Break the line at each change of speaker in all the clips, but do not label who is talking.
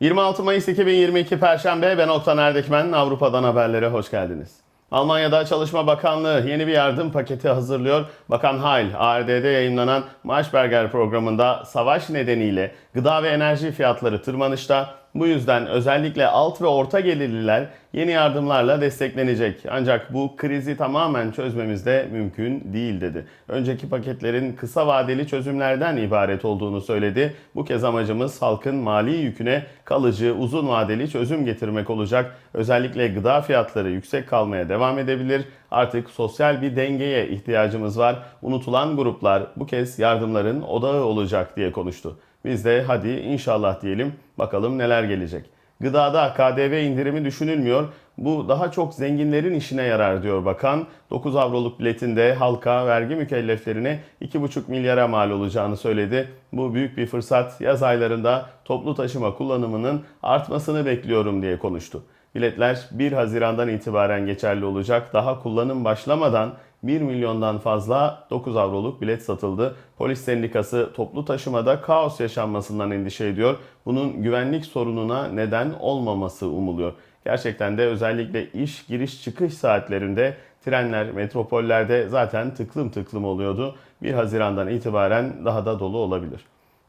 26 Mayıs 2022 Perşembe ben Oktan Erdekmen. Avrupa'dan haberlere hoş geldiniz. Almanya'da Çalışma Bakanlığı yeni bir yardım paketi hazırlıyor. Bakan Heil, ARD'de yayınlanan Maşberger programında savaş nedeniyle gıda ve enerji fiyatları tırmanışta. Bu yüzden özellikle alt ve orta gelirliler yeni yardımlarla desteklenecek. Ancak bu krizi tamamen çözmemiz de mümkün değil dedi. Önceki paketlerin kısa vadeli çözümlerden ibaret olduğunu söyledi. Bu kez amacımız halkın mali yüküne kalıcı, uzun vadeli çözüm getirmek olacak. Özellikle gıda fiyatları yüksek kalmaya devam edebilir. Artık sosyal bir dengeye ihtiyacımız var. Unutulan gruplar bu kez yardımların odağı olacak diye konuştu. Biz de hadi inşallah diyelim bakalım neler gelecek. Gıdada KDV indirimi düşünülmüyor. Bu daha çok zenginlerin işine yarar diyor bakan. 9 avroluk biletinde halka, vergi mükelleflerine 2,5 milyara mal olacağını söyledi. Bu büyük bir fırsat. Yaz aylarında toplu taşıma kullanımının artmasını bekliyorum diye konuştu. Biletler 1 Haziran'dan itibaren geçerli olacak. Daha kullanım başlamadan 1 milyondan fazla 9 avroluk bilet satıldı. Polis sendikası toplu taşımada kaos yaşanmasından endişe ediyor. Bunun güvenlik sorununa neden olmaması umuluyor. Gerçekten de özellikle iş giriş çıkış saatlerinde trenler metropollerde zaten tıklım tıklım oluyordu. 1 Haziran'dan itibaren daha da dolu olabilir.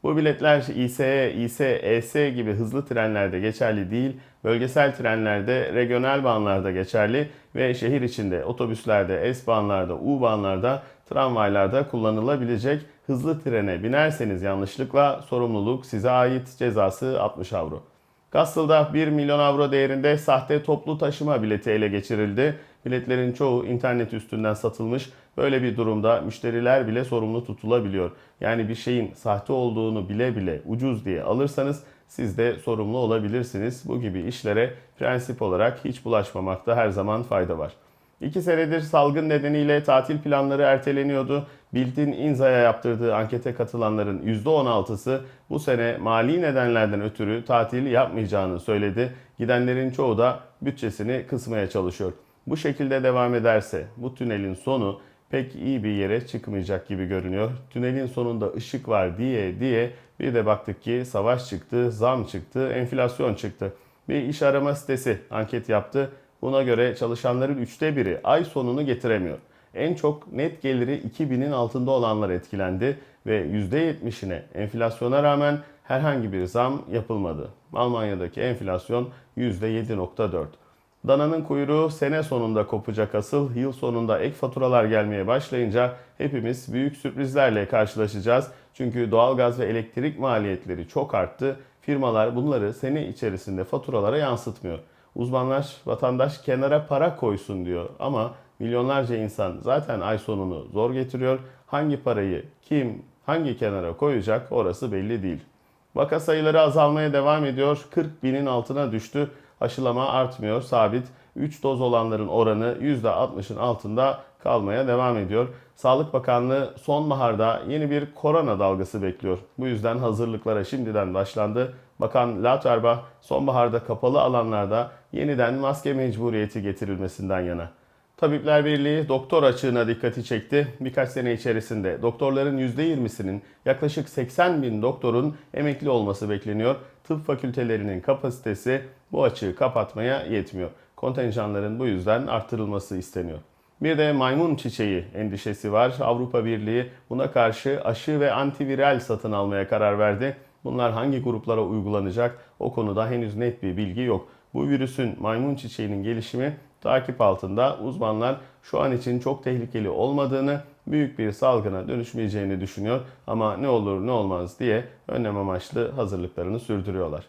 Bu biletler İSE, İSE, ES gibi hızlı trenlerde geçerli değil, bölgesel trenlerde, regional banlarda geçerli ve şehir içinde otobüslerde, S banlarda, U banlarda, tramvaylarda kullanılabilecek hızlı trene binerseniz yanlışlıkla sorumluluk size ait cezası 60 avro. Kassel'da 1 milyon avro değerinde sahte toplu taşıma bileti ele geçirildi. Biletlerin çoğu internet üstünden satılmış. Böyle bir durumda müşteriler bile sorumlu tutulabiliyor. Yani bir şeyin sahte olduğunu bile bile ucuz diye alırsanız siz de sorumlu olabilirsiniz. Bu gibi işlere prensip olarak hiç bulaşmamakta her zaman fayda var. İki senedir salgın nedeniyle tatil planları erteleniyordu. Bildin İnza'ya yaptırdığı ankete katılanların %16'sı bu sene mali nedenlerden ötürü tatil yapmayacağını söyledi. Gidenlerin çoğu da bütçesini kısmaya çalışıyor. Bu şekilde devam ederse bu tünelin sonu pek iyi bir yere çıkmayacak gibi görünüyor. Tünelin sonunda ışık var diye diye bir de baktık ki savaş çıktı, zam çıktı, enflasyon çıktı. Bir iş arama sitesi anket yaptı. Buna göre çalışanların üçte biri ay sonunu getiremiyor. En çok net geliri 2000'in altında olanlar etkilendi ve %70'ine enflasyona rağmen herhangi bir zam yapılmadı. Almanya'daki enflasyon %7.4. Dananın kuyruğu sene sonunda kopacak asıl. Yıl sonunda ek faturalar gelmeye başlayınca hepimiz büyük sürprizlerle karşılaşacağız. Çünkü doğalgaz ve elektrik maliyetleri çok arttı. Firmalar bunları sene içerisinde faturalara yansıtmıyor. Uzmanlar vatandaş kenara para koysun diyor ama milyonlarca insan zaten ay sonunu zor getiriyor. Hangi parayı kim hangi kenara koyacak orası belli değil. Vaka sayıları azalmaya devam ediyor. 40 binin altına düştü. Aşılama artmıyor, sabit. 3 doz olanların oranı %60'ın altında kalmaya devam ediyor. Sağlık Bakanlığı sonbaharda yeni bir korona dalgası bekliyor. Bu yüzden hazırlıklara şimdiden başlandı. Bakan Lauterbach sonbaharda kapalı alanlarda yeniden maske mecburiyeti getirilmesinden yana. Tabipler Birliği doktor açığına dikkati çekti. Birkaç sene içerisinde doktorların %20'sinin yaklaşık 80 bin doktorun emekli olması bekleniyor. Tıp fakültelerinin kapasitesi bu açığı kapatmaya yetmiyor. Kontenjanların bu yüzden artırılması isteniyor. Bir de maymun çiçeği endişesi var. Avrupa Birliği buna karşı aşı ve antiviral satın almaya karar verdi. Bunlar hangi gruplara uygulanacak o konuda henüz net bir bilgi yok. Bu virüsün maymun çiçeğinin gelişimi takip altında uzmanlar şu an için çok tehlikeli olmadığını, büyük bir salgına dönüşmeyeceğini düşünüyor ama ne olur ne olmaz diye önlem amaçlı hazırlıklarını sürdürüyorlar.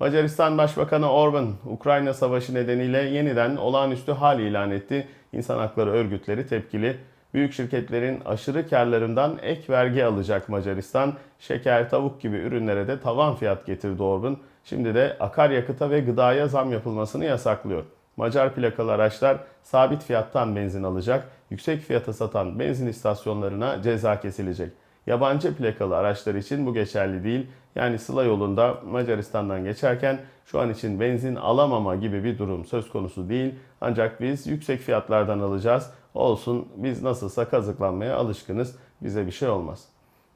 Macaristan Başbakanı Orban, Ukrayna Savaşı nedeniyle yeniden olağanüstü hal ilan etti. İnsan hakları örgütleri tepkili. Büyük şirketlerin aşırı karlarından ek vergi alacak Macaristan. Şeker, tavuk gibi ürünlere de tavan fiyat getirdi Orban. Şimdi de akaryakıta ve gıdaya zam yapılmasını yasaklıyor. Macar plakalı araçlar sabit fiyattan benzin alacak. Yüksek fiyata satan benzin istasyonlarına ceza kesilecek. Yabancı plakalı araçlar için bu geçerli değil. Yani Sıla yolunda Macaristan'dan geçerken şu an için benzin alamama gibi bir durum söz konusu değil. Ancak biz yüksek fiyatlardan alacağız. Olsun biz nasılsa kazıklanmaya alışkınız. Bize bir şey olmaz.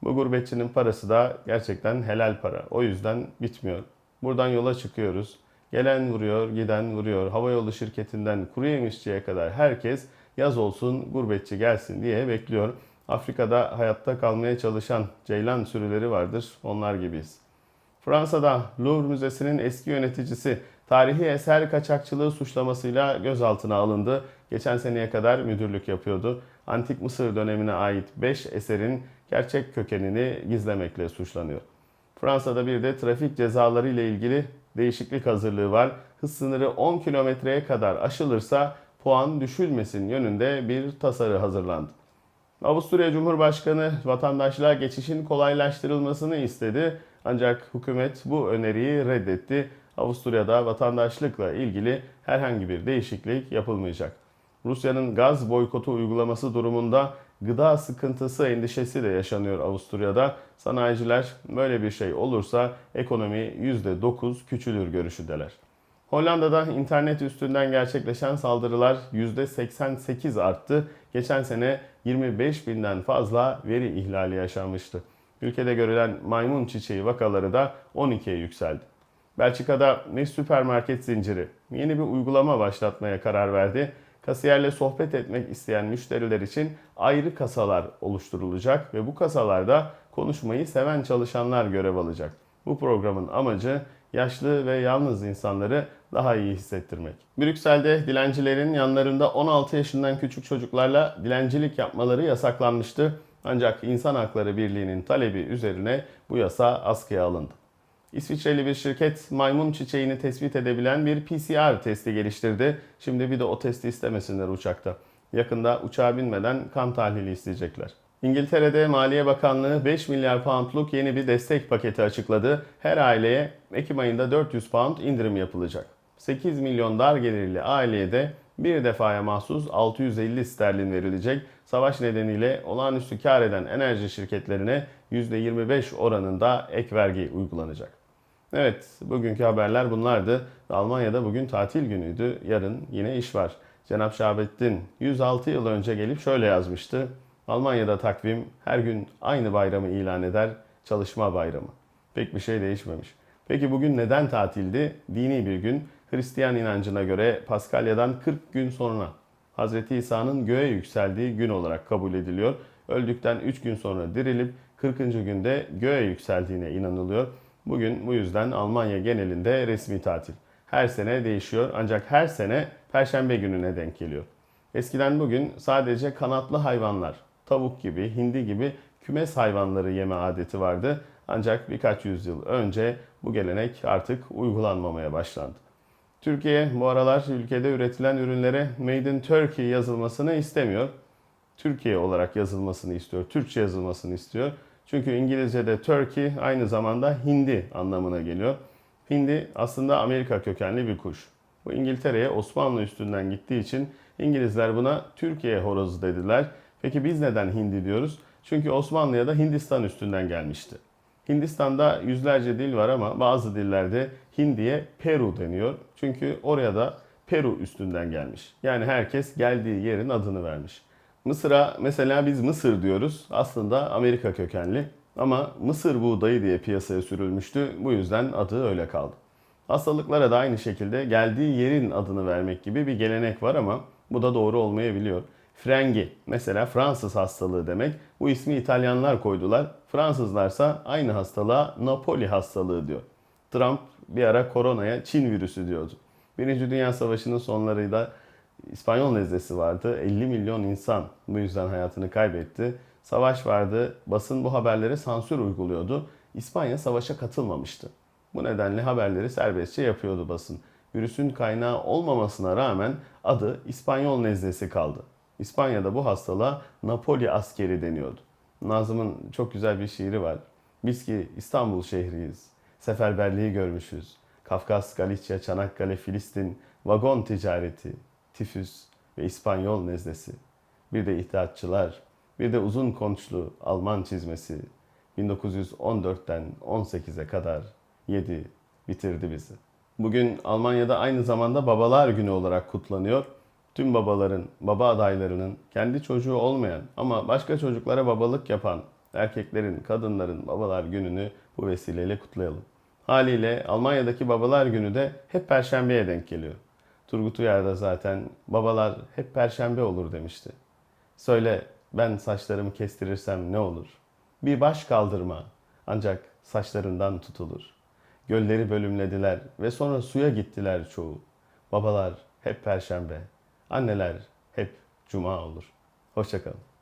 Bu gurbetçinin parası da gerçekten helal para. O yüzden bitmiyor. Buradan yola çıkıyoruz. Gelen vuruyor, giden vuruyor. Havayolu şirketinden kuru yemişçiye kadar herkes yaz olsun, gurbetçi gelsin diye bekliyor. Afrika'da hayatta kalmaya çalışan ceylan sürüleri vardır. Onlar gibiyiz. Fransa'da Louvre Müzesi'nin eski yöneticisi tarihi eser kaçakçılığı suçlamasıyla gözaltına alındı. Geçen seneye kadar müdürlük yapıyordu. Antik Mısır dönemine ait 5 eserin gerçek kökenini gizlemekle suçlanıyor. Fransa'da bir de trafik cezaları ile ilgili değişiklik hazırlığı var. Hız sınırı 10 kilometreye kadar aşılırsa puan düşülmesin yönünde bir tasarı hazırlandı. Avusturya Cumhurbaşkanı vatandaşlığa geçişin kolaylaştırılmasını istedi. Ancak hükümet bu öneriyi reddetti. Avusturya'da vatandaşlıkla ilgili herhangi bir değişiklik yapılmayacak. Rusya'nın gaz boykotu uygulaması durumunda gıda sıkıntısı endişesi de yaşanıyor Avusturya'da. Sanayiciler böyle bir şey olursa ekonomi %9 küçülür görüşüdeler. Hollanda'da internet üstünden gerçekleşen saldırılar %88 arttı. Geçen sene 25 binden fazla veri ihlali yaşanmıştı. Ülkede görülen maymun çiçeği vakaları da 12'ye yükseldi. Belçika'da bir süpermarket zinciri yeni bir uygulama başlatmaya karar verdi. Kasiyerle sohbet etmek isteyen müşteriler için ayrı kasalar oluşturulacak ve bu kasalarda konuşmayı seven çalışanlar görev alacak. Bu programın amacı yaşlı ve yalnız insanları daha iyi hissettirmek. Brüksel'de dilencilerin yanlarında 16 yaşından küçük çocuklarla dilencilik yapmaları yasaklanmıştı. Ancak İnsan Hakları Birliği'nin talebi üzerine bu yasa askıya alındı. İsviçreli bir şirket maymun çiçeğini tespit edebilen bir PCR testi geliştirdi. Şimdi bir de o testi istemesinler uçakta. Yakında uçağa binmeden kan tahlili isteyecekler. İngiltere'de Maliye Bakanlığı 5 milyar poundluk yeni bir destek paketi açıkladı. Her aileye Ekim ayında 400 pound indirim yapılacak. 8 milyon dar gelirli aileye de bir defaya mahsus 650 sterlin verilecek. Savaş nedeniyle olağanüstü kar eden enerji şirketlerine %25 oranında ek vergi uygulanacak. Evet, bugünkü haberler bunlardı. Almanya'da bugün tatil günüydü. Yarın yine iş var. Cenap Şahabettin 106 yıl önce gelip şöyle yazmıştı. Almanya'da takvim her gün aynı bayramı ilan eder, çalışma bayramı. Pek bir şey değişmemiş. Peki bugün neden tatildi? Dini bir gün. Hristiyan inancına göre Paskalya'dan 40 gün sonra Hz. İsa'nın göğe yükseldiği gün olarak kabul ediliyor. Öldükten 3 gün sonra dirilip 40. günde göğe yükseldiğine inanılıyor. Bugün bu yüzden Almanya genelinde resmi tatil. Her sene değişiyor ancak her sene Perşembe gününe denk geliyor. Eskiden bugün sadece kanatlı hayvanlar, tavuk gibi, hindi gibi kümes hayvanları yeme adeti vardı. Ancak birkaç yüzyıl önce bu gelenek artık uygulanmamaya başlandı. Türkiye bu aralar ülkede üretilen ürünlere Made in Turkey yazılmasını istemiyor. Türkiye olarak yazılmasını istiyor, Türkçe yazılmasını istiyor. Çünkü İngilizce'de Turkey aynı zamanda hindi anlamına geliyor. Hindi aslında Amerika kökenli bir kuş. Bu İngiltere'ye Osmanlı üstünden gittiği için İngilizler buna Türkiye horozu dediler. Peki biz neden hindi diyoruz? Çünkü Osmanlı'ya da Hindistan üstünden gelmişti. Hindistan'da yüzlerce dil var ama bazı dillerde Hindi'ye Peru deniyor. Çünkü oraya da Peru üstünden gelmiş. Yani herkes geldiği yerin adını vermiş. Mısır'a mesela biz Mısır diyoruz. Aslında Amerika kökenli. Ama Mısır buğdayı diye piyasaya sürülmüştü. Bu yüzden adı öyle kaldı. Hastalıklara da aynı şekilde geldiği yerin adını vermek gibi bir gelenek var ama bu da doğru olmayabiliyor. Frengi mesela Fransız hastalığı demek. Bu ismi İtalyanlar koydular. Fransızlarsa aynı hastalığa Napoli hastalığı diyor. Trump bir ara koronaya Çin virüsü diyordu. Birinci Dünya Savaşı'nın sonlarıyla İspanyol nezlesi vardı. 50 milyon insan bu yüzden hayatını kaybetti. Savaş vardı. Basın bu haberlere sansür uyguluyordu. İspanya savaşa katılmamıştı. Bu nedenle haberleri serbestçe yapıyordu basın. Virüsün kaynağı olmamasına rağmen adı İspanyol nezlesi kaldı. İspanya'da bu hastalığa Napoli askeri deniyordu. Nazım'ın çok güzel bir şiiri var. Biz ki İstanbul şehriyiz. Seferberliği görmüşüz. Kafkas, Galicia, Çanakkale, Filistin, vagon ticareti, tifüs ve İspanyol nezlesi. Bir de ihtiyaççılar, bir de uzun konçlu Alman çizmesi. 1914'ten 18'e kadar yedi, bitirdi bizi. Bugün Almanya'da aynı zamanda Babalar Günü olarak kutlanıyor. Tüm babaların, baba adaylarının kendi çocuğu olmayan ama başka çocuklara babalık yapan erkeklerin, kadınların babalar gününü bu vesileyle kutlayalım. Haliyle Almanya'daki babalar günü de hep perşembeye denk geliyor. Turgut Uyar da zaten babalar hep perşembe olur demişti. Söyle ben saçlarımı kestirirsem ne olur? Bir baş kaldırma ancak saçlarından tutulur. Gölleri bölümlediler ve sonra suya gittiler çoğu. Babalar hep perşembe, anneler hep cuma olur. Hoşçakalın.